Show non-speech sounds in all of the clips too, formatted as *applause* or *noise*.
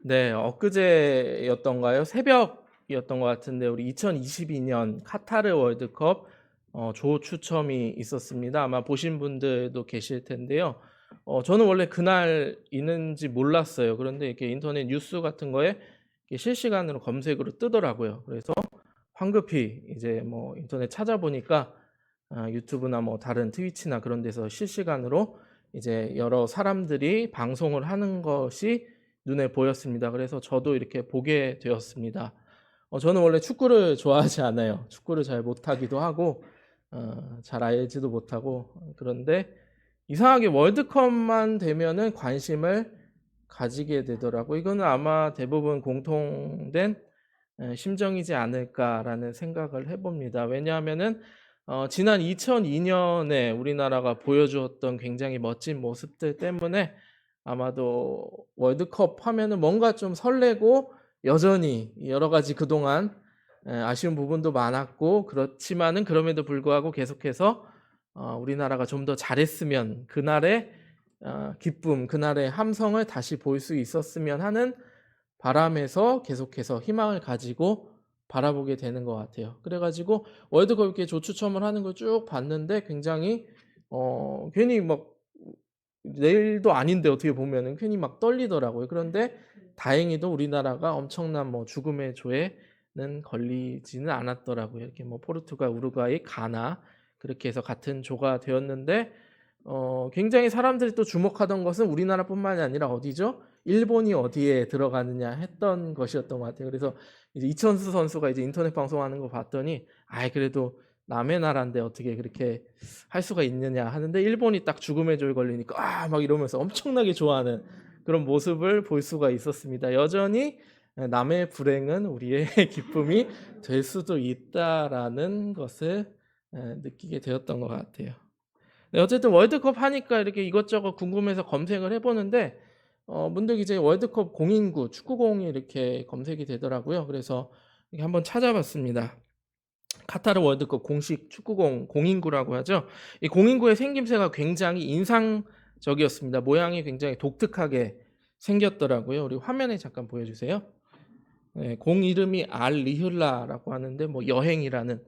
네, 엊그제였던가요? 새벽이었던 것 같은데 우리 2022년 카타르 월드컵 어, 조 추첨이 있었습니다. 아마 보신 분들도 계실 텐데요. 어, 저는 원래 그날 있는지 몰랐어요. 그런데 이렇게 인터넷 뉴스 같은 거에 실시간으로 검색으로 뜨더라고요. 그래서 황급히 이제 뭐 인터넷 찾아보니까 아, 유튜브나 뭐 다른 트위치나 그런 데서 실시간으로 이제 여러 사람들이 방송을 하는 것이 눈에 보였습니다. 그래서 저도 이렇게 보게 되었습니다. 어, 저는 원래 축구를 *laughs* 좋아하지 않아요. 축구를 잘 못하기도 하고 어, 잘 알지도 못하고 그런데 이상하게 월드컵만 되면은 관심을 가지게 되더라고. 이거는 아마 대부분 공통된 에, 심정이지 않을까라는 생각을 해봅니다. 왜냐하면은 어, 지난 2002년에 우리나라가 보여주었던 굉장히 멋진 모습들 때문에 아마도 월드컵 하면은 뭔가 좀 설레고 여전히 여러 가지 그동안 에, 아쉬운 부분도 많았고 그렇지만은 그럼에도 불구하고 계속해서 어, 우리나라가 좀 더 잘했으면 그날의 어, 기쁨, 그날의 함성을 다시 볼 수 있었으면 하는 바람에서 계속해서 희망을 가지고 바라보게 되는 것 같아요. 그래가지고 월드컵 이렇게 조추첨을 하는 걸 쭉 봤는데 굉장히 어 괜히 막 내일도 아닌데 어떻게 보면은 괜히 막 떨리더라고요. 그런데 다행히도 우리나라가 엄청난 뭐 죽음의 조에는 걸리지는 않았더라고요. 이렇게 뭐 포르투갈, 우루과이, 가나 그렇게 해서 같은 조가 되었는데 어 굉장히 사람들이 또 주목하던 것은 우리나라뿐만이 아니라 어디죠? 일본이 어디에 들어가느냐 했던 것이었던 것 같아요. 그래서 이제 이천수 선수가 이제 인터넷 방송하는 거 봤더니 아이 그래도 남의 나라인데 어떻게 그렇게 할 수가 있느냐 하는데 일본이 딱 죽음의 조에 걸리니까 아 막 이러면서 엄청나게 좋아하는 그런 모습을 볼 수가 있었습니다. 여전히 남의 불행은 우리의 *laughs* 기쁨이 될 수도 있다라는 것을 느끼게 되었던 것 같아요. 네, 어쨌든 월드컵 하니까 이렇게 이것저것 궁금해서 검색을 해보는데 어, 문득 이제 월드컵 공인구 축구공이 이렇게 검색이 되더라고요. 그래서 한번 찾아봤습니다. 카타르 월드컵 공식 축구공 공인구라고 하죠. 이 공인구의 생김새가 굉장히 인상적이었습니다. 모양이 굉장히 독특하게 생겼더라고요. 우리 화면에 잠깐 보여주세요. 네, 공 이름이 알 리흘라라고 하는데 뭐 여행이라는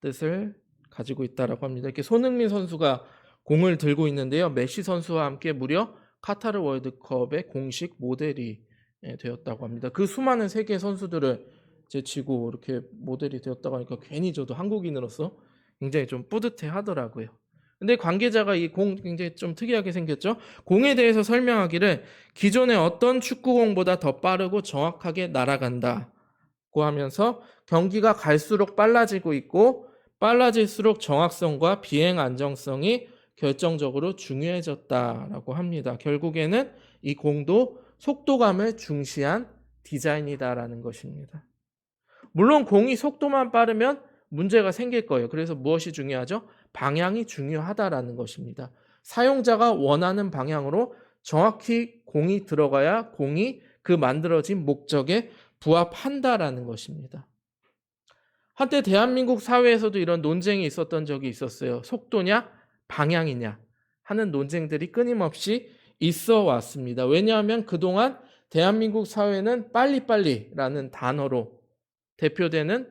뜻을 가지고 있다라고 합니다. 이렇게 손흥민 선수가 공을 들고 있는데요. 메시 선수와 함께 무려 카타르 월드컵의 공식 모델이 예, 되었다고 합니다. 그 수많은 세계 선수들을 제치고 이렇게 모델이 되었다고 하니까 괜히 저도 한국인으로서 굉장히 좀 뿌듯해 하더라고요. 근데 관계자가 이 공 굉장히 좀 특이하게 생겼죠. 공에 대해서 설명하기를 기존의 어떤 축구공보다 더 빠르고 정확하게 날아간다고 하면서 경기가 갈수록 빨라지고 있고 빨라질수록 정확성과 비행 안정성이 결정적으로 중요해졌다라고 합니다. 결국에는 이 공도 속도감을 중시한 디자인이다라는 것입니다. 물론 공이 속도만 빠르면 문제가 생길 거예요. 그래서 무엇이 중요하죠? 방향이 중요하다라는 것입니다. 사용자가 원하는 방향으로 정확히 공이 들어가야 공이 그 만들어진 목적에 부합한다라는 것입니다. 한때 대한민국 사회에서도 이런 논쟁이 있었던 적이 있었어요. 속도냐, 방향이냐 하는 논쟁들이 끊임없이 있어 왔습니다. 왜냐하면 그동안 대한민국 사회는 빨리빨리라는 단어로 대표되는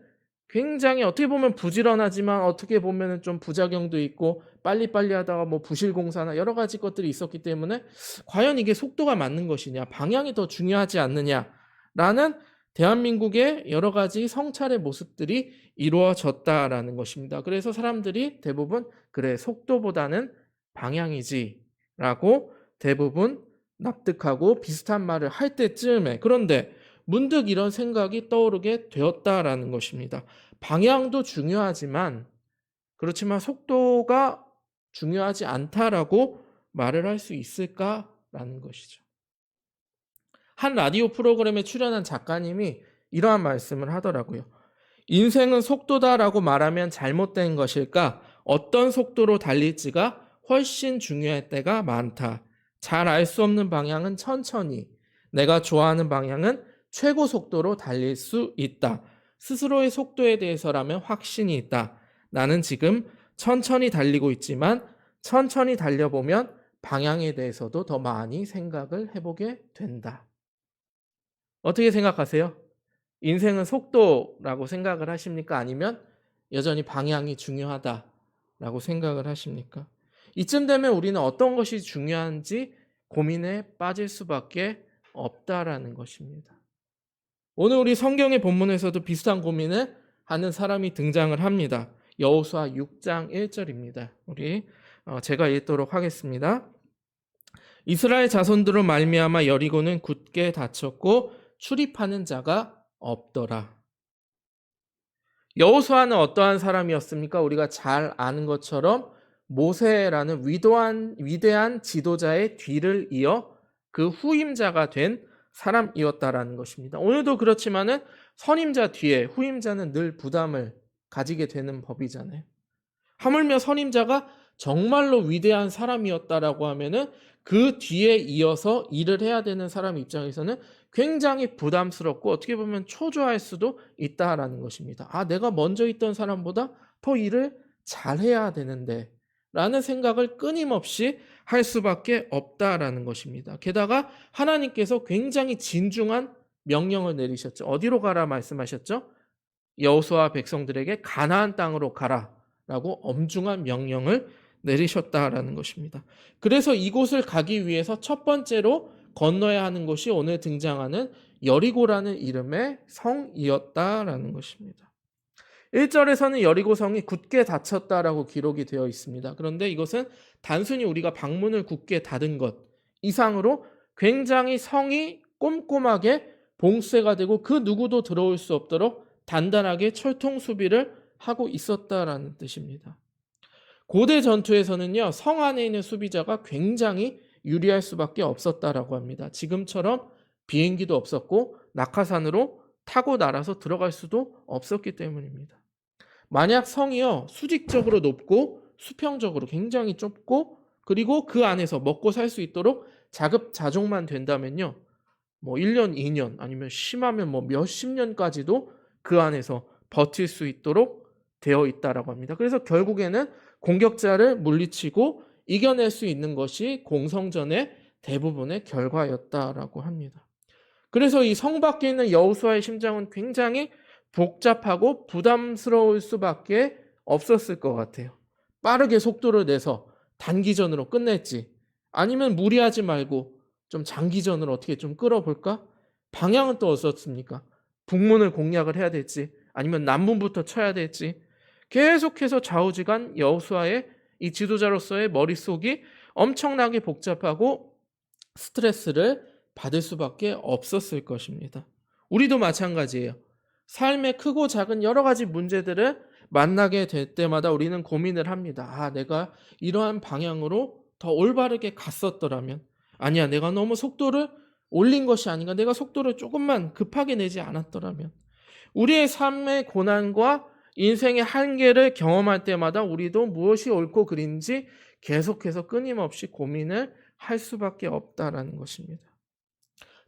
굉장히 어떻게 보면 부지런하지만 어떻게 보면 좀 부작용도 있고 빨리빨리 하다가 뭐 부실공사나 여러 가지 것들이 있었기 때문에 과연 이게 속도가 맞는 것이냐, 방향이 더 중요하지 않느냐라는 대한민국의 여러 가지 성찰의 모습들이 이루어졌다라는 것입니다. 그래서 사람들이 대부분 그래 속도보다는 방향이지라고 대부분 납득하고 비슷한 말을 할 때쯤에 그런데 문득 이런 생각이 떠오르게 되었다라는 것입니다. 방향도 중요하지만 그렇지만 속도가 중요하지 않다라고 말을 할 수 있을까라는 것이죠. 한 라디오 프로그램에 출연한 작가님이 이러한 말씀을 하더라고요. 인생은 속도다라고 말하면 잘못된 것일까? 어떤 속도로 달릴지가 훨씬 중요할 때가 많다. 잘 알 수 없는 방향은 천천히, 내가 좋아하는 방향은 최고 속도로 달릴 수 있다. 스스로의 속도에 대해서라면 확신이 있다. 나는 지금 천천히 달리고 있지만 천천히 달려보면 방향에 대해서도 더 많이 생각을 해보게 된다. 어떻게 생각하세요? 인생은 속도라고 생각을 하십니까? 아니면 여전히 방향이 중요하다라고 생각을 하십니까? 이쯤 되면 우리는 어떤 것이 중요한지 고민에 빠질 수밖에 없다라는 것입니다. 오늘 우리 성경의 본문에서도 비슷한 고민을 하는 사람이 등장을 합니다. 여호수아 6장 1절입니다. 우리 어, 제가 읽도록 하겠습니다. 이스라엘 자손들로 말미암아 여리고는 굳게 닫혔고 출입하는 자가 없더라. 여호수아는 어떠한 사람이었습니까? 우리가 잘 아는 것처럼 모세라는 위대한 위대한 지도자의 뒤를 이어 그 후임자가 된 사람이었다라는 것입니다. 오늘도 그렇지만은 선임자 뒤에 후임자는 늘 부담을 가지게 되는 법이잖아요. 하물며 선임자가 정말로 위대한 사람이었다라고 하면은 그 뒤에 이어서 일을 해야 되는 사람 입장에서는 굉장히 부담스럽고 어떻게 보면 초조할 수도 있다라는 것입니다. 아, 내가 먼저 있던 사람보다 더 일을 잘해야 되는데 라는 생각을 끊임없이 할 수밖에 없다라는 것입니다. 게다가 하나님께서 굉장히 진중한 명령을 내리셨죠. 어디로 가라 말씀하셨죠? 여호수아 백성들에게 가나안 땅으로 가라라고 엄중한 명령을 내리셨다라는 것입니다. 그래서 이곳을 가기 위해서 첫 번째로 건너야 하는 곳이 오늘 등장하는 여리고라는 이름의 성이었다라는 것입니다. 1절에서는 여리고성이 굳게 닫혔다라고 기록이 되어 있습니다. 그런데 이것은 단순히 우리가 방문을 굳게 닫은 것 이상으로 굉장히 성이 꼼꼼하게 봉쇄가 되고 그 누구도 들어올 수 없도록 단단하게 철통 수비를 하고 있었다라는 뜻입니다. 고대 전투에서는요, 성 안에 있는 수비자가 굉장히 유리할 수밖에 없었다라고 합니다. 지금처럼 비행기도 없었고 낙하산으로 타고 날아서 들어갈 수도 없었기 때문입니다. 만약 성이요, 수직적으로 높고 수평적으로 굉장히 좁고 그리고 그 안에서 먹고 살 수 있도록 자급자족만 된다면요. 뭐 1년, 2년 아니면 심하면 뭐 몇십 년까지도 그 안에서 버틸 수 있도록 되어 있다라고 합니다. 그래서 결국에는 공격자를 물리치고 이겨낼 수 있는 것이 공성전의 대부분의 결과였다라고 합니다. 그래서 이 성 밖에 있는 여호수아의 심장은 굉장히 복잡하고 부담스러울 수밖에 없었을 것 같아요. 빠르게 속도를 내서 단기전으로 끝냈지. 아니면 무리하지 말고 좀 장기전으로 어떻게 좀 끌어볼까? 방향은 또 어떻습니까? 북문을 공략을 해야 될지 아니면 남문부터 쳐야 될지 계속해서 좌우지간 여호수아의 이 지도자로서의 머릿속이 엄청나게 복잡하고 스트레스를 받을 수밖에 없었을 것입니다. 우리도 마찬가지예요. 삶의 크고 작은 여러 가지 문제들을 만나게 될 때마다 우리는 고민을 합니다. 아, 내가 이러한 방향으로 더 올바르게 갔었더라면. 아니야, 내가 너무 속도를 올린 것이 아닌가. 내가 속도를 조금만 급하게 내지 않았더라면. 우리의 삶의 고난과 인생의 한계를 경험할 때마다 우리도 무엇이 옳고 그린지 계속해서 끊임없이 고민을 할 수밖에 없다라는 것입니다.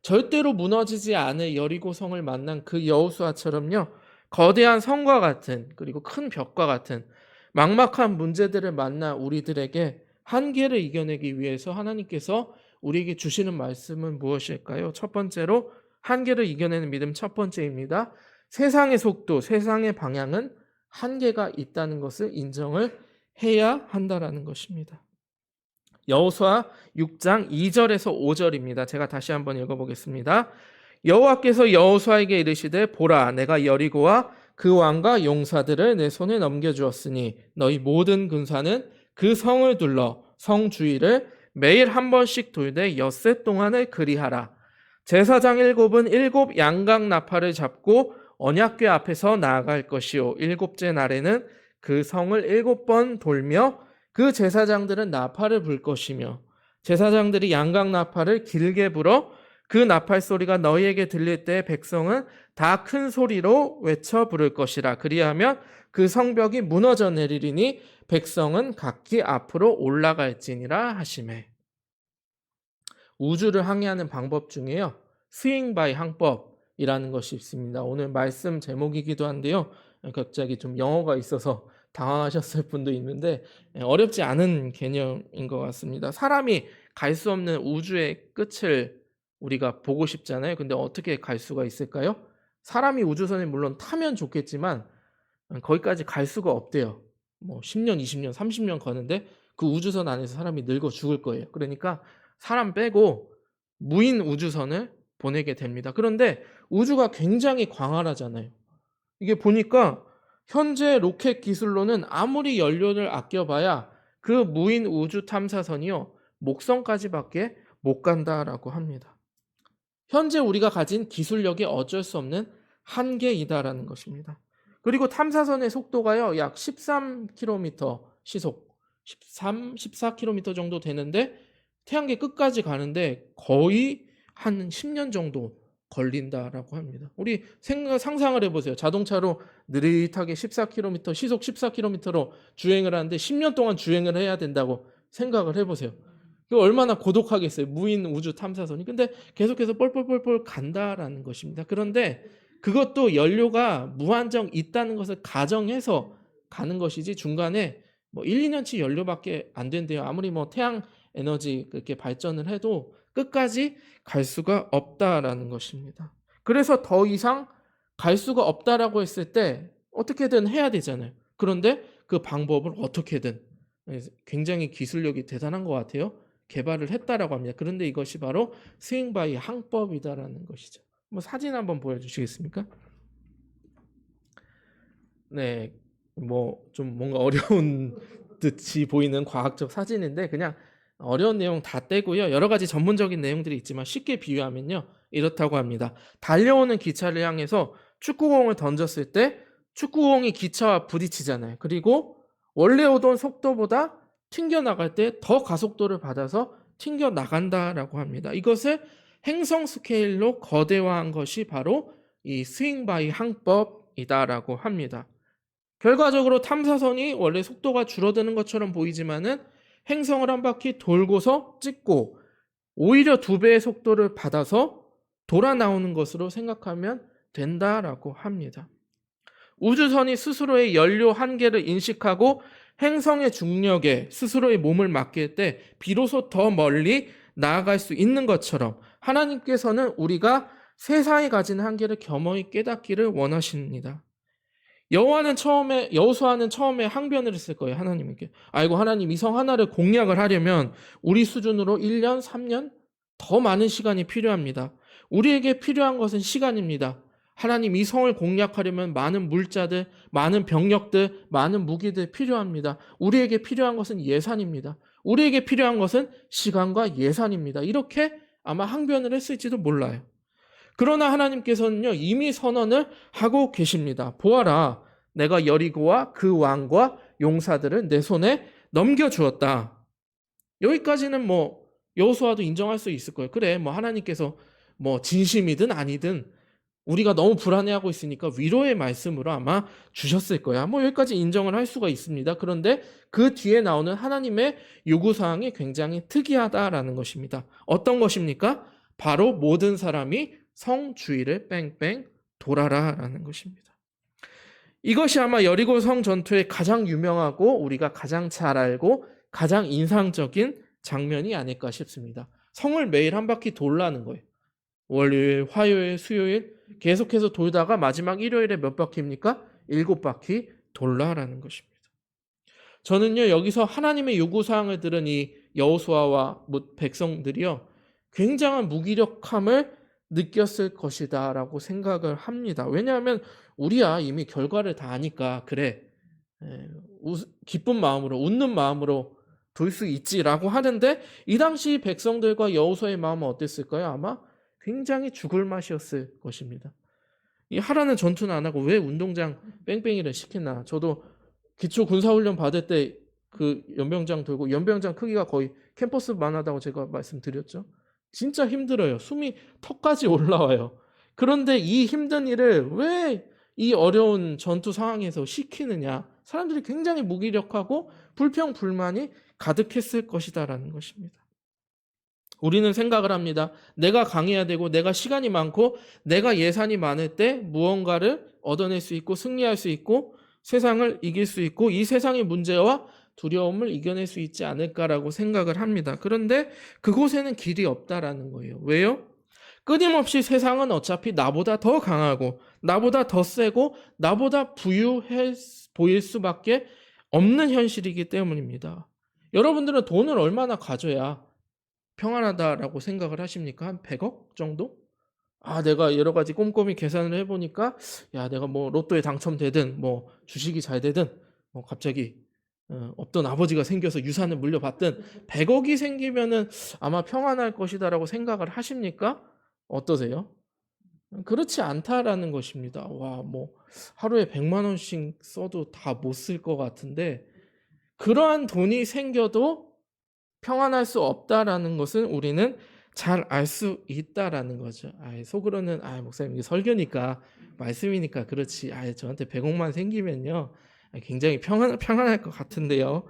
절대로 무너지지 않을 여리고성을 만난 그 여호수아처럼요. 거대한 성과 같은 그리고 큰 벽과 같은 막막한 문제들을 만나 우리들에게 한계를 이겨내기 위해서 하나님께서 우리에게 주시는 말씀은 무엇일까요? 첫 번째로 한계를 이겨내는 믿음 첫 번째입니다. 세상의 속도, 세상의 방향은 한계가 있다는 것을 인정을 해야 한다라는 것입니다. 여호수아 6장 2절에서 5절입니다. 제가 다시 한번 읽어보겠습니다. 여호와께서 여호수아에게 이르시되 보라 내가 여리고와 그 왕과 용사들을 내 손에 넘겨 주었으니 너희 모든 군사는 그 성을 둘러 성 주위를 매일 한 번씩 돌되 엿새 동안을 그리하라. 제사장 일곱은 일곱 양각 나팔을 잡고 언약궤 앞에서 나아갈 것이요 일곱째 날에는 그 성을 일곱 번 돌며 그 제사장들은 나팔을 불 것이며 제사장들이 양각 나팔을 길게 불어 그 나팔 소리가 너희에게 들릴 때 백성은 다 큰 소리로 외쳐 부를 것이라 그리하면 그 성벽이 무너져 내리리니 백성은 각기 앞으로 올라갈지니라 하심에 우주를 항해하는 방법 중에요 스윙 바이 항법이라는 것이 있습니다. 오늘 말씀 제목이기도 한데요. 갑자기 좀 영어가 있어서 당황하셨을 분도 있는데 어렵지 않은 개념인 것 같습니다. 사람이 갈 수 없는 우주의 끝을 우리가 보고 싶잖아요. 근데 어떻게 갈 수가 있을까요? 사람이 우주선에 물론 타면 좋겠지만 거기까지 갈 수가 없대요. 뭐 10년, 20년, 30년 가는데 그 우주선 안에서 사람이 늙어 죽을 거예요. 그러니까 사람 빼고 무인 우주선을 보내게 됩니다. 그런데 우주가 굉장히 광활하잖아요. 이게 보니까 현재 로켓 기술로는 아무리 연료를 아껴봐야 그 무인 우주 탐사선이요 목성까지밖에 못 간다라고 합니다. 현재 우리가 가진 기술력이 어쩔 수 없는 한계이다라는 것입니다. 그리고 탐사선의 속도가요 약 13km 시속 13, 14km 정도 되는데 태양계 끝까지 가는데 거의 한 10년 정도 걸린다라고 합니다. 우리 생각 상상을 해보세요. 자동차로 느릿하게 14km 시속 14km로 주행을 하는데 10년 동안 주행을 해야 된다고 생각을 해보세요. 그 얼마나 고독하겠어요. 무인 우주 탐사선이. 근데 계속해서 뻘뻘뻘뻘 간다라는 것입니다. 그런데 그것도 연료가 무한정 있다는 것을 가정해서 가는 것이지 중간에 뭐 1, 2년치 연료밖에 안 된대요. 아무리 뭐 태양 에너지 그렇게 발전을 해도 끝까지 갈 수가 없다라는 것입니다. 그래서 더 이상 갈 수가 없다라고 했을 때 어떻게든 해야 되잖아요. 그런데 그 방법을 어떻게든 굉장히 기술력이 대단한 것 같아요. 개발을 했다라고 합니다. 그런데 이것이 바로 스윙바이 항법이다라는 것이죠. 뭐 사진 한번 보여주시겠습니까? 네, 뭐 좀 뭔가 어려운 *laughs* 듯이 보이는 과학적 사진인데 그냥 어려운 내용 다 떼고요. 여러 가지 전문적인 내용들이 있지만 쉽게 비유하면요. 이렇다고 합니다. 달려오는 기차를 향해서 축구공을 던졌을 때 축구공이 기차와 부딪히잖아요. 그리고 원래 오던 속도보다 튕겨 나갈 때 더 가속도를 받아서 튕겨 나간다라고 합니다. 이것을 행성 스케일로 거대화한 것이 바로 이 스윙 바이 항법이다라고 합니다. 결과적으로 탐사선이 원래 속도가 줄어드는 것처럼 보이지만은 행성을 한 바퀴 돌고서 찍고 오히려 두 배의 속도를 받아서 돌아 나오는 것으로 생각하면 된다라고 합니다. 우주선이 스스로의 연료 한계를 인식하고 행성의 중력에 스스로의 몸을 맡길 때 비로소 더 멀리 나아갈 수 있는 것처럼 하나님께서는 우리가 세상에 가진 한계를 겸허히 깨닫기를 원하십니다. 여호와는 처음에 여호수아는 처음에 항변을 했을 거예요 하나님께. 아이고 하나님 이 성 하나를 공략을 하려면 우리 수준으로 1년, 3년 더 많은 시간이 필요합니다. 우리에게 필요한 것은 시간입니다. 하나님 이 성을 공략하려면 많은 물자들, 많은 병력들, 많은 무기들 필요합니다. 우리에게 필요한 것은 예산입니다. 우리에게 필요한 것은 시간과 예산입니다. 이렇게 아마 항변을 했을지도 몰라요. 그러나 하나님께서는요, 이미 선언을 하고 계십니다. 보아라, 내가 여리고와 그 왕과 용사들을 내 손에 넘겨주었다. 여기까지는 뭐, 여호수아도 인정할 수 있을 거예요. 그래, 뭐, 하나님께서 뭐, 진심이든 아니든 우리가 너무 불안해하고 있으니까 위로의 말씀으로 아마 주셨을 거야. 뭐, 여기까지 인정을 할 수가 있습니다. 그런데 그 뒤에 나오는 하나님의 요구사항이 굉장히 특이하다라는 것입니다. 어떤 것입니까? 바로 모든 사람이 성 주위를 뺑뺑 돌아라 라는 것입니다. 이것이 아마 여리고 성 전투의 가장 유명하고 우리가 가장 잘 알고 가장 인상적인 장면이 아닐까 싶습니다. 성을 매일 한 바퀴 돌라는 거예요. 월요일, 화요일, 수요일 계속해서 돌다가 마지막 일요일에 몇 바퀴입니까? 일곱 바퀴 돌라라는 것입니다. 저는요 여기서 하나님의 요구 사항을 들은 이 여호수아와 백성들이요 굉장한 무기력함을 느꼈을 것이다 라고 생각을 합니다. 왜냐하면 우리야 이미 결과를 다 아니까 그래 기쁜 마음으로 웃는 마음으로 돌 수 있지라고 하는데 이 당시 백성들과 여호수아의 마음은 어땠을까요? 아마 굉장히 죽을 맛이었을 것입니다. 이 하라는 전투는 안 하고 왜 운동장 뺑뺑이를 시켰나? 저도 기초 군사훈련 받을 때 그 연병장 돌고 연병장 크기가 거의 캠퍼스만 하다고 제가 말씀드렸죠. 진짜 힘들어요. 숨이 턱까지 올라와요. 그런데 이 힘든 일을 왜 이 어려운 전투 상황에서 시키느냐? 사람들이 굉장히 무기력하고 불평, 불만이 가득했을 것이다라는 것입니다. 우리는 생각을 합니다. 내가 강해야 되고, 내가 시간이 많고, 내가 예산이 많을 때 무언가를 얻어낼 수 있고, 승리할 수 있고, 세상을 이길 수 있고, 이 세상의 문제와 두려움을 이겨낼 수 있지 않을까라고 생각을 합니다. 그런데 그곳에는 길이 없다라는 거예요. 왜요? 끊임없이 세상은 어차피 나보다 더 강하고 나보다 더 세고 나보다 부유해 보일 수밖에 없는 현실이기 때문입니다. 여러분들은 돈을 얼마나 가져야 평안하다라고 생각을 하십니까? 한 100억 정도? 아, 내가 여러 가지 꼼꼼히 계산을 해보니까, 야, 내가 뭐 로또에 당첨되든, 뭐 주식이 잘 되든, 뭐 갑자기 어, 없던 아버지가 생겨서 유산을 물려받든, 100억이 생기면은 아마 평안할 것이다라고 생각을 하십니까? 어떠세요? 그렇지 않다라는 것입니다. 와, 뭐 하루에 100만 원씩 써도 다 못 쓸 것 같은데, 그러한 돈이 생겨도 평안할 수 없다라는 것은 우리는 잘 알 수 있다라는 거죠. 아, 속으로는 아, 목사님 이게 설교니까 말씀이니까 그렇지. 아, 저한테 100억만 생기면요. 굉장히 평안 평안할 것 같은데요.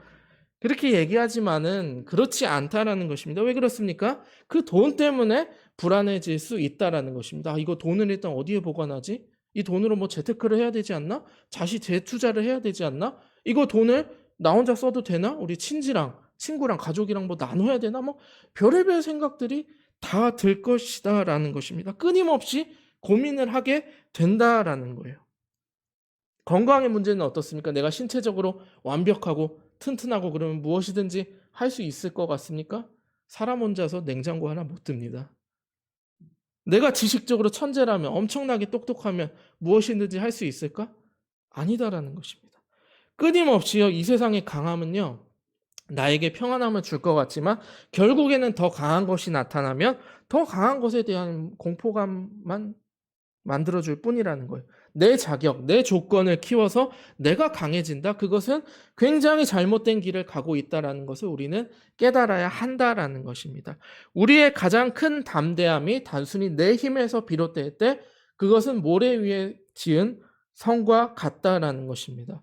그렇게 얘기하지만은 그렇지 않다라는 것입니다. 왜 그렇습니까? 그 돈 때문에 불안해질 수 있다라는 것입니다. 아, 이거 돈을 일단 어디에 보관하지? 이 돈으로 뭐 재테크를 해야 되지 않나? 다시 재투자를 해야 되지 않나? 이거 돈을 나 혼자 써도 되나? 우리 친지랑 친구랑 가족이랑 뭐 나눠야 되나? 뭐 별의별 생각들이 다 들 것이다라는 것입니다. 끊임없이 고민을 하게 된다라는 거예요. 건강의 문제는 어떻습니까? 내가 신체적으로 완벽하고 튼튼하고 그러면 무엇이든지 할 수 있을 것 같습니까? 사람 혼자서 냉장고 하나 못 듭니다. 내가 지식적으로 천재라면 엄청나게 똑똑하면 무엇이든지 할 수 있을까? 아니다라는 것입니다. 끊임없이요 이 세상의 강함은요 나에게 평안함을 줄 것 같지만 결국에는 더 강한 것이 나타나면 더 강한 것에 대한 공포감만 만들어줄 뿐이라는 거예요. 내 자격, 내 조건을 키워서 내가 강해진다. 그것은 굉장히 잘못된 길을 가고 있다라는 것을 우리는 깨달아야 한다라는 것입니다. 우리의 가장 큰 담대함이 단순히 내 힘에서 비롯될 때 그것은 모래 위에 지은 성과 같다라는 것입니다.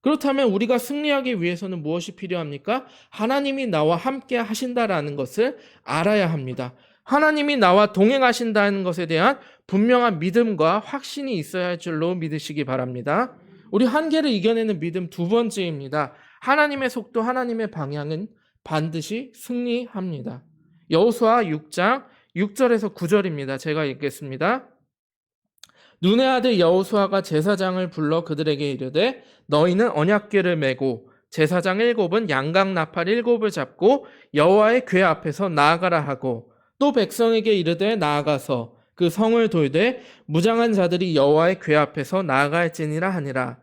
그렇다면 우리가 승리하기 위해서는 무엇이 필요합니까? 하나님이 나와 함께 하신다라는 것을 알아야 합니다. 하나님이 나와 동행하신다는 것에 대한 분명한 믿음과 확신이 있어야 할 줄로 믿으시기 바랍니다. 우리 한계를 이겨내는 믿음 두 번째입니다. 하나님의 속도, 하나님의 방향은 반드시 승리합니다. 여호수아 6장 6절에서 9절입니다. 제가 읽겠습니다. 눈의 아들 여호수아가 제사장을 불러 그들에게 이르되 너희는 언약궤를 메고 제사장 일곱은 양각 나팔 일곱을 잡고 여호와의 궤 앞에서 나아가라 하고 또 백성에게 이르되 나아가서 그 성을 돌되 무장한 자들이 여호와의 궤 앞에서 나아갈지니라 하니라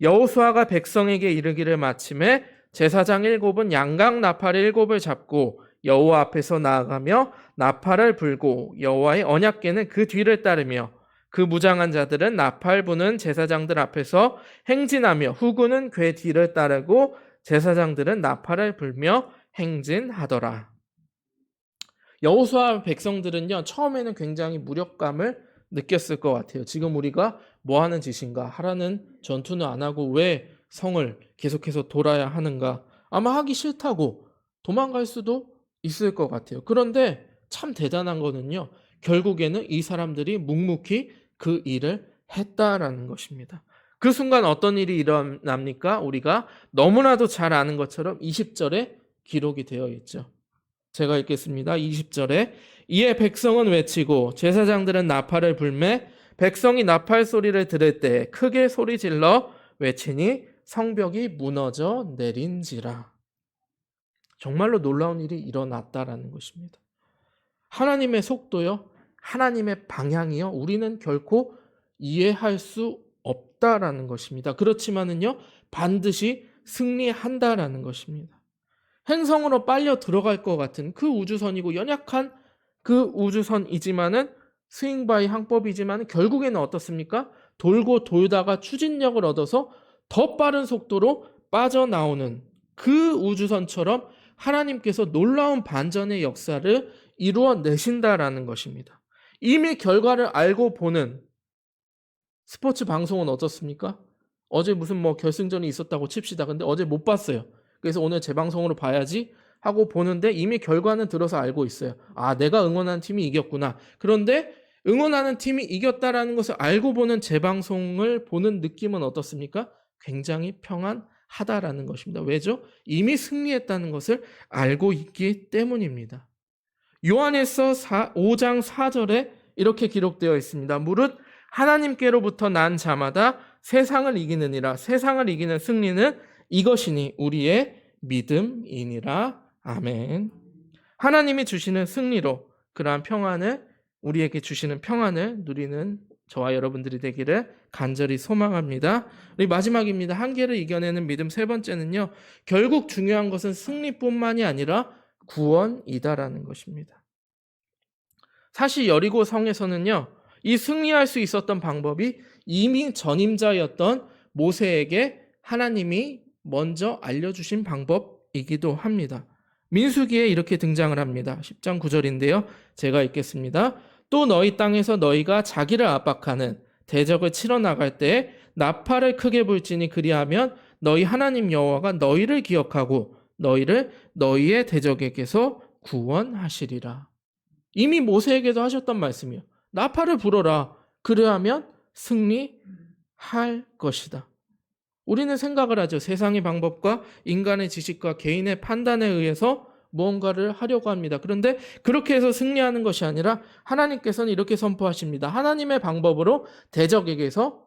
여호수아가 백성에게 이르기를 마침에 제사장 일곱은 양각 나팔 일곱을 잡고 여호와 앞에서 나아가며 나팔을 불고 여호와의 언약궤는 그 뒤를 따르며 그 무장한 자들은 나팔 부는 제사장들 앞에서 행진하며 후구는 궤 뒤를 따르고 제사장들은 나팔을 불며 행진하더라. 여호수아 백성들은요 처음에는 굉장히 무력감을 느꼈을 것 같아요. 지금 우리가 뭐 하는 짓인가? 하라는 전투는 안 하고 왜 성을 계속해서 돌아야 하는가? 아마 하기 싫다고 도망갈 수도 있을 것 같아요. 그런데 참 대단한 거는요. 결국에는 이 사람들이 묵묵히 그 일을 했다라는 것입니다. 그 순간 어떤 일이 일어납니까? 우리가 너무나도 잘 아는 것처럼 20절에 기록이 되어 있죠. 제가 읽겠습니다. 20절에 이에 백성은 외치고 제사장들은 나팔을 불매 백성이 나팔 소리를 들을 때 크게 소리 질러 외치니 성벽이 무너져 내린지라. 정말로 놀라운 일이 일어났다라는 것입니다. 하나님의 속도요, 하나님의 방향이요, 우리는 결코 이해할 수 없다라는 것입니다. 그렇지만은요, 반드시 승리한다라는 것입니다. 행성으로 빨려 들어갈 것 같은 그 우주선이고 연약한 그 우주선이지만은 스윙 바이 항법이지만 결국에는 어떻습니까? 돌고 돌다가 추진력을 얻어서 더 빠른 속도로 빠져나오는 그 우주선처럼 하나님께서 놀라운 반전의 역사를 이루어 내신다라는 것입니다. 이미 결과를 알고 보는 스포츠 방송은 어떻습니까? 어제 무슨 뭐 결승전이 있었다고 칩시다. 근데 어제 못 봤어요. 그래서 오늘 재방송으로 봐야지 하고 보는데 이미 결과는 들어서 알고 있어요. 아, 내가 응원하는 팀이 이겼구나. 그런데 응원하는 팀이 이겼다라는 것을 알고 보는 재방송을 보는 느낌은 어떻습니까? 굉장히 평안하다라는 것입니다. 왜죠? 이미 승리했다는 것을 알고 있기 때문입니다. 요한에서 5장 4절에 이렇게 기록되어 있습니다. 무릇 하나님께로부터 난 자마다 세상을 이기느니라 세상을 이기는 승리는 이것이니 우리의 믿음이니라. 아멘. 하나님이 주시는 승리로 그러한 평안을 우리에게 주시는 평안을 누리는 저와 여러분들이 되기를 간절히 소망합니다. 우리 마지막입니다. 한계를 이겨내는 믿음 세 번째는요. 결국 중요한 것은 승리뿐만이 아니라 구원이다라는 것입니다. 사실 여리고 성에서는요. 이 승리할 수 있었던 방법이 이미 전임자였던 모세에게 하나님이 먼저 알려주신 방법이기도 합니다. 민수기에 이렇게 등장을 합니다. 10장 9절인데요. 제가 읽겠습니다. 또 너희 땅에서 너희가 자기를 압박하는 대적을 치러 나갈 때 나팔을 크게 불지니 그리하면 너희 하나님 여호와가 너희를 기억하고 너희를 너희의 대적에게서 구원하시리라. 이미 모세에게도 하셨던 말씀이요. 나팔을 불어라. 그리하면 승리할 것이다. 우리는 생각을 하죠. 세상의 방법과 인간의 지식과 개인의 판단에 의해서 무언가를 하려고 합니다. 그런데 그렇게 해서 승리하는 것이 아니라 하나님께서는 이렇게 선포하십니다. 하나님의 방법으로 대적에게서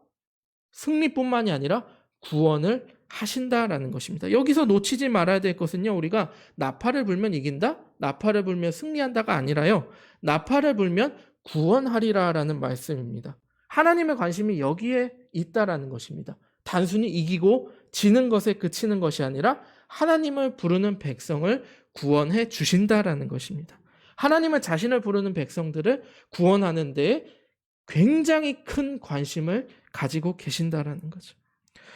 승리뿐만이 아니라 구원을 하신다라는 것입니다. 여기서 놓치지 말아야 될 것은요. 우리가 나팔을 불면 이긴다? 나팔을 불면 승리한다가 아니라요. 나팔을 불면 구원하리라라는 말씀입니다. 하나님의 관심이 여기에 있다라는 것입니다. 단순히 이기고 지는 것에 그치는 것이 아니라 하나님을 부르는 백성을 구원해 주신다라는 것입니다. 하나님은 자신을 부르는 백성들을 구원하는 데 굉장히 큰 관심을 가지고 계신다라는 거죠.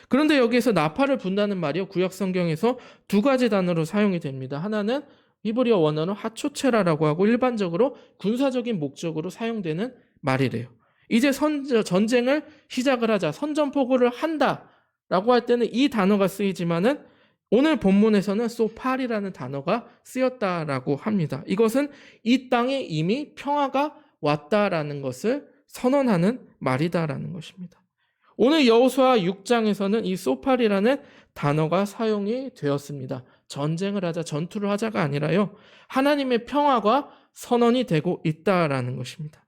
그런데 여기에서 나팔을 분다는 말이요. 구약 성경에서 두 가지 단어로 사용이 됩니다. 하나는 히브리어 원어는 하초체라라고 하고 일반적으로 군사적인 목적으로 사용되는 말이래요. 이제 선, 전쟁을 시작을 하자, 선전포고를 한다 라고 할 때는 이 단어가 쓰이지만은 오늘 본문에서는 소팔이라는 단어가 쓰였다라고 합니다. 이것은 이 땅에 이미 평화가 왔다라는 것을 선언하는 말이다라는 것입니다. 오늘 여호수아 6장에서는 이 소팔이라는 단어가 사용이 되었습니다. 전쟁을 하자, 전투를 하자가 아니라요. 하나님의 평화가 선언이 되고 있다라는 것입니다.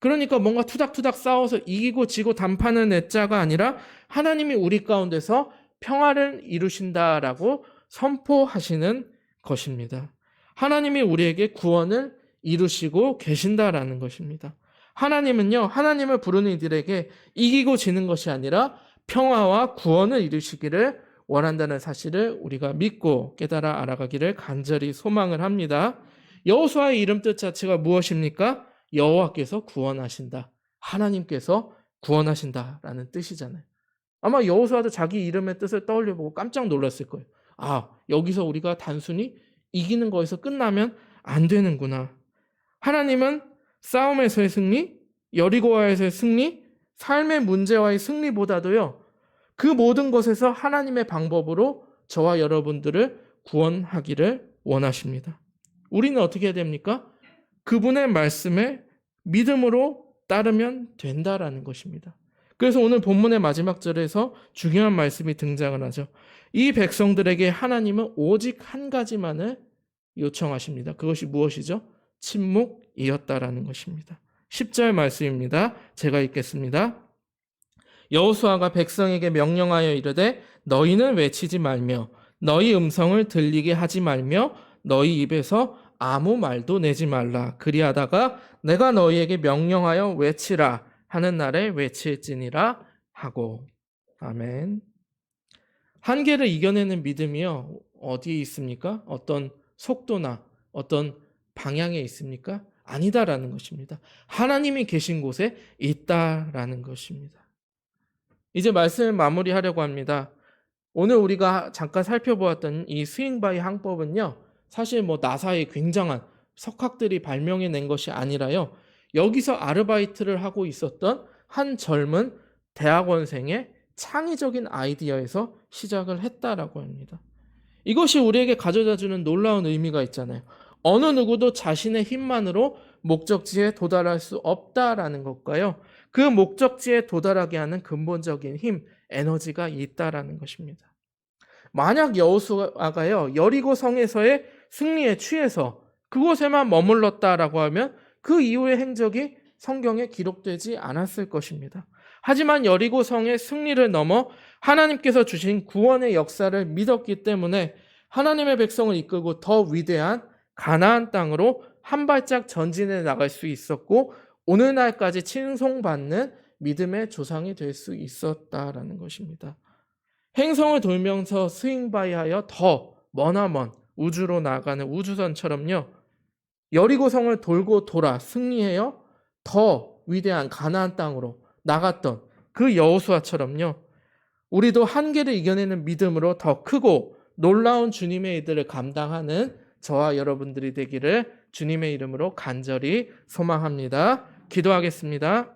그러니까 뭔가 투닥투닥 싸워서 이기고 지고 단판을 냈자가 아니라 하나님이 우리 가운데서 평화를 이루신다라고 선포하시는 것입니다. 하나님이 우리에게 구원을 이루시고 계신다라는 것입니다. 하나님은요, 하나님을 부르는 이들에게 이기고 지는 것이 아니라 평화와 구원을 이루시기를 원한다는 사실을 우리가 믿고 깨달아 알아가기를 간절히 소망을 합니다. 여호수아의 이름 뜻 자체가 무엇입니까? 여호와께서 구원하신다. 하나님께서 구원하신다라는 뜻이잖아요. 아마 여호수아도 자기 이름의 뜻을 떠올려 보고 깜짝 놀랐을 거예요. 아, 여기서 우리가 단순히 이기는 거에서 끝나면 안 되는구나. 하나님은 싸움에서의 승리, 여리고와에서의 승리, 삶의 문제와의 승리보다도요. 그 모든 것에서 하나님의 방법으로 저와 여러분들을 구원하기를 원하십니다. 우리는 어떻게 해야 됩니까? 그분의 말씀에 믿음으로 따르면 된다라는 것입니다. 그래서 오늘 본문의 마지막 절에서 중요한 말씀이 등장을 하죠. 이 백성들에게 하나님은 오직 한 가지만을 요청하십니다. 그것이 무엇이죠? 침묵이었다라는 것입니다. 10절 말씀입니다. 제가 읽겠습니다. 여호수아가 백성에게 명령하여 이르되 너희는 외치지 말며 너희 음성을 들리게 하지 말며 너희 입에서 아무 말도 내지 말라. 그리하다가 내가 너희에게 명령하여 외치라 하는 날에 외칠지니라 하고. 아멘. 한계를 이겨내는 믿음이요. 어디에 있습니까? 어떤 속도나 어떤 방향에 있습니까? 아니다라는 것입니다. 하나님이 계신 곳에 있다라는 것입니다. 이제 말씀을 마무리하려고 합니다. 오늘 우리가 잠깐 살펴보았던 이 스윙바이 항법은요. 사실 뭐 나사의 굉장한 석학들이 발명해 낸 것이 아니라요. 여기서 아르바이트를 하고 있었던 한 젊은 대학원생의 창의적인 아이디어에서 시작을 했다라고 합니다. 이것이 우리에게 가져다 주는 놀라운 의미가 있잖아요. 어느 누구도 자신의 힘만으로 목적지에 도달할 수 없다라는 것과요. 그 목적지에 도달하게 하는 근본적인 힘, 에너지가 있다라는 것입니다. 만약 여호수아가요 여리고 성에서의 승리에 취해서 그곳에만 머물렀다라고 하면 그 이후의 행적이 성경에 기록되지 않았을 것입니다. 하지만 여리고 성의 승리를 넘어 하나님께서 주신 구원의 역사를 믿었기 때문에 하나님의 백성을 이끌고 더 위대한 가나안 땅으로 한 발짝 전진해 나갈 수 있었고 오늘날까지 칭송받는 믿음의 조상이 될 수 있었다라는 것입니다. 행성을 돌면서 스윙바이하여 더 머나먼 우주로 나가는 우주선처럼요. 여리고성을 돌고 돌아 승리하여 더 위대한 가나안 땅으로 나갔던 그 여호수아처럼요. 우리도 한계를 이겨내는 믿음으로 더 크고 놀라운 주님의 일들을 감당하는 저와 여러분들이 되기를 주님의 이름으로 간절히 소망합니다. 기도하겠습니다.